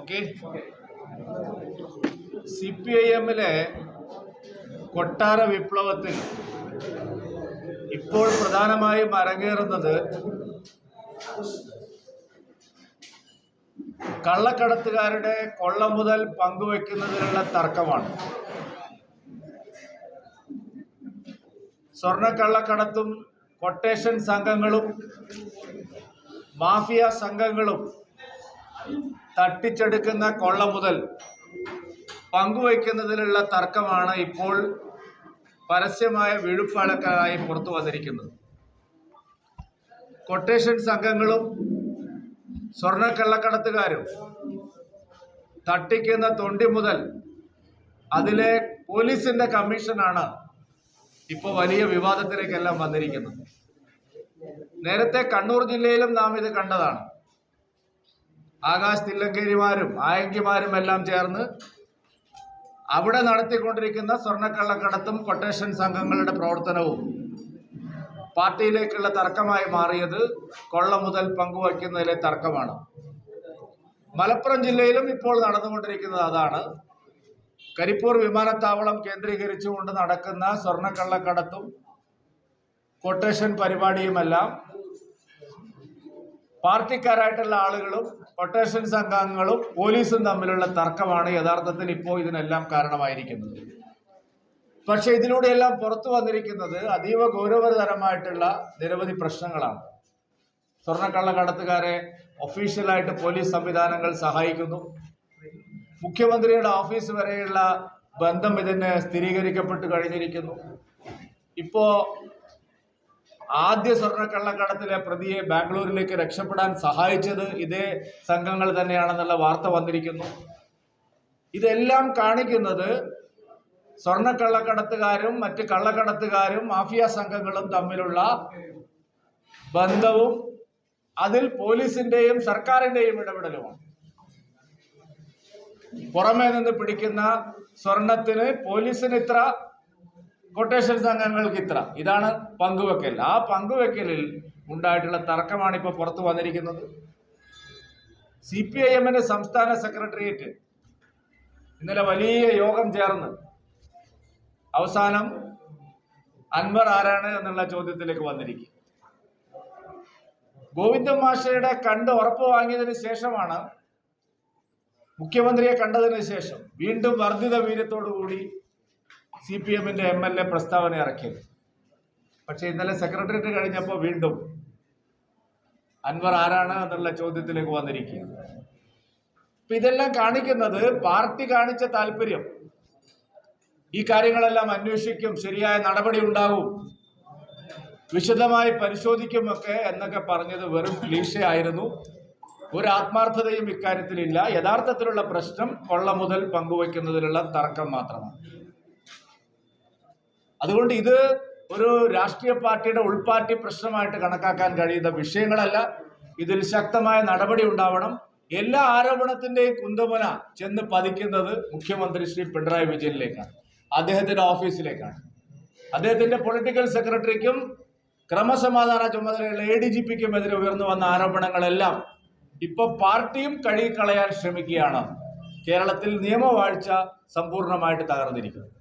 Okay? C P I എമ്മിലെ കൊട്ടാര വിപ്ലവത്തിൽ ഇപ്പോൾ പ്രധാനമായും അരങ്ങേറുന്നത് കള്ളക്കടത്തുകാരുടെ കൊള്ള മുതൽ പങ്കുവെക്കുന്നതിനുള്ള തർക്കമാണ്. സ്വർണക്കള്ളക്കടത്തും കൊട്ടേഷൻ സംഘങ്ങളും മാഫിയ സംഘങ്ങളും തട്ടിച്ചെടുക്കുന്ന കൊള്ള മുതൽ പങ്കുവയ്ക്കുന്നതിലുള്ള തർക്കമാണ് ഇപ്പോൾ പരസ്യമായ വിഴുപ്പഴക്കായി പുറത്തു വന്നിരിക്കുന്നത്. കൊട്ടേഷൻ സംഘങ്ങളും സ്വർണക്കള്ളക്കടത്തുകാരും തട്ടിക്കുന്ന തൊണ്ടി മുതൽ അതിലെ പോലീസിന്റെ കമ്മീഷനാണ് ഇപ്പോൾ വലിയ വിവാദത്തിലേക്കെല്ലാം വന്നിരിക്കുന്നത്. നേരത്തെ കണ്ണൂർ ജില്ലയിലും നാം ഇത് കണ്ടതാണ്. ആകാശ് തില്ലങ്കേരിമാരും ആയങ്കിമാരും എല്ലാം ചേർന്ന് അവിടെ നടത്തിക്കൊണ്ടിരിക്കുന്ന സ്വർണക്കള്ളക്കടത്തും കൊട്ടേഷൻ സംഘങ്ങളുടെ പ്രവർത്തനവും പാർട്ടിയിലേക്കുള്ള തർക്കമായി മാറിയത് കൊള്ള മുതൽ പങ്കുവയ്ക്കുന്നതിലെ തർക്കമാണ്. മലപ്പുറം ജില്ലയിലും ഇപ്പോൾ നടന്നുകൊണ്ടിരിക്കുന്നത് അതാണ്. കരിപ്പൂർ വിമാനത്താവളം കേന്ദ്രീകരിച്ചുകൊണ്ട് നടക്കുന്ന സ്വർണക്കള്ളക്കടത്തും കൊട്ടേഷൻ പരിപാടിയുമെല്ലാം പാർട്ടിക്കാരായിട്ടുള്ള ആളുകളും കൊട്ടേഷൻ സംഘങ്ങളും പോലീസും തമ്മിലുള്ള തർക്കമാണ് യഥാർത്ഥത്തിൽ ഇപ്പോൾ ഇതിനെല്ലാം കാരണമായിരിക്കുന്നത്. പക്ഷേ ഇതിലൂടെയെല്ലാം പുറത്തു വന്നിരിക്കുന്നത് അതീവ ഗൗരവതരമായിട്ടുള്ള നിരവധി പ്രശ്നങ്ങളാണ്. സ്വർണക്കള്ളക്കടത്തുകാരെ ഒഫീഷ്യലായിട്ട് പോലീസ് സംവിധാനങ്ങൾ സഹായിക്കുന്നു. മുഖ്യമന്ത്രിയുടെ ഓഫീസ് വരെയുള്ള ബന്ധം ഇതിന് സ്ഥിരീകരിക്കപ്പെട്ട് കഴിഞ്ഞിരിക്കുന്നു. ഇപ്പോ ആദ്യ സ്വർണക്കള്ളക്കടത്തിലെ പ്രതിയെ ബാംഗ്ലൂരിലേക്ക് രക്ഷപ്പെടാൻ സഹായിച്ചത് ഇതേ സംഘങ്ങൾ തന്നെയാണെന്നുള്ള വാർത്ത വന്നിരിക്കുന്നു. ഇതെല്ലാം കാണിക്കുന്നത് സ്വർണക്കള്ളക്കടത്തുകാരും മറ്റ് കള്ളക്കടത്തുകാരും മാഫിയ സംഘങ്ങളും തമ്മിലുള്ള ബന്ധവും അതിൽ പോലീസിന്റെയും സർക്കാരിന്റെയും ഇടപെടലുമാണ്. പുറമേ നിന്ന് പിടിക്കുന്ന സ്വർണത്തിന് പോലീസിന് ഇത്ര കൊട്ടേഷൻ സംഘങ്ങൾക്ക് ഇത്ര ഇതാണ് പങ്കുവെക്കൽ. ആ പങ്കുവെക്കലിൽ ഉണ്ടായിട്ടുള്ള തർക്കമാണ് ഇപ്പോൾ പുറത്തു വന്നിരിക്കുന്നത്. സി പി ഐ എമ്മിന്റെ സംസ്ഥാന സെക്രട്ടേറിയറ്റ് ഇന്നലെ വലിയ യോഗം ചേർന്ന്. അവസാനം അൻവർ ആരാണ് എന്നുള്ള ചോദ്യത്തിലേക്ക് വന്നിരിക്കും. ഗോവിന്ദൻ മാഷയുടെ കണ്ട് ഉറപ്പ് വാങ്ങിയതിന് ശേഷമാണ് മുഖ്യമന്ത്രിയെ കണ്ടതിന് ശേഷം വീണ്ടും വർദ്ധിത വീര്യത്തോടു കൂടി സി പി എമ്മിന്റെ എം എൽ എ പ്രസ്താവന ഇറക്കിയത്. പക്ഷെ ഇന്നലെ സെക്രട്ടേറിയറ്റ് കഴിഞ്ഞപ്പോൾ വീണ്ടും അൻവർ ആരാണ് എന്നുള്ള ചോദ്യത്തിലേക്ക് വന്നിരിക്കുക അപ്പൊ ഇതെല്ലാം കാണിക്കുന്നത് പാർട്ടി കാണിച്ച താല്പര്യം. ഈ കാര്യങ്ങളെല്ലാം അന്വേഷിക്കും ശരിയായ നടപടി ഉണ്ടാകും വിശദമായി പരിശോധിക്കുമൊക്കെ എന്നൊക്കെ പറഞ്ഞത് വെറും ക്ലീശയായിരുന്നു. ഒരു ആത്മാർത്ഥതയും ഇക്കാര്യത്തിലില്ല. യഥാർത്ഥത്തിലുള്ള പ്രശ്നം കൊള്ള മുതൽ പങ്കുവയ്ക്കുന്നതിലുള്ള തർക്കം മാത്രമാണ്. അതുകൊണ്ട് ഇത് ഒരു രാഷ്ട്രീയ പാർട്ടിയുടെ ഉൾപാർട്ടി പ്രശ്നമായിട്ട് കണക്കാക്കാൻ കഴിയുന്ന വിഷയങ്ങളല്ല. ഇതിൽ ശക്തമായ നടപടി ഉണ്ടാവണം. എല്ലാ ആരോപണത്തിന്റെയും കുന്തമുന ചെന്ന് പതിക്കുന്നത് മുഖ്യമന്ത്രി ശ്രീ പിണറായി വിജയനിലേക്കാണ്. അദ്ദേഹത്തിന്റെ ഓഫീസിലേക്കാണ്. അദ്ദേഹത്തിന്റെ പൊളിറ്റിക്കൽ സെക്രട്ടറിക്കും ക്രമസമാധാന ചുമതലയുള്ള എ ഡി ജി പിക്കും എതിരെ ഉയർന്നു വന്ന ആരോപണങ്ങളെല്ലാം ഇപ്പൊ പാർട്ടിയും കഴുകിക്കളയാൻ ശ്രമിക്കുകയാണ്. കേരളത്തിൽ നിയമവാഴ്ച സമ്പൂർണമായിട്ട് തകർന്നിരിക്കുന്നത്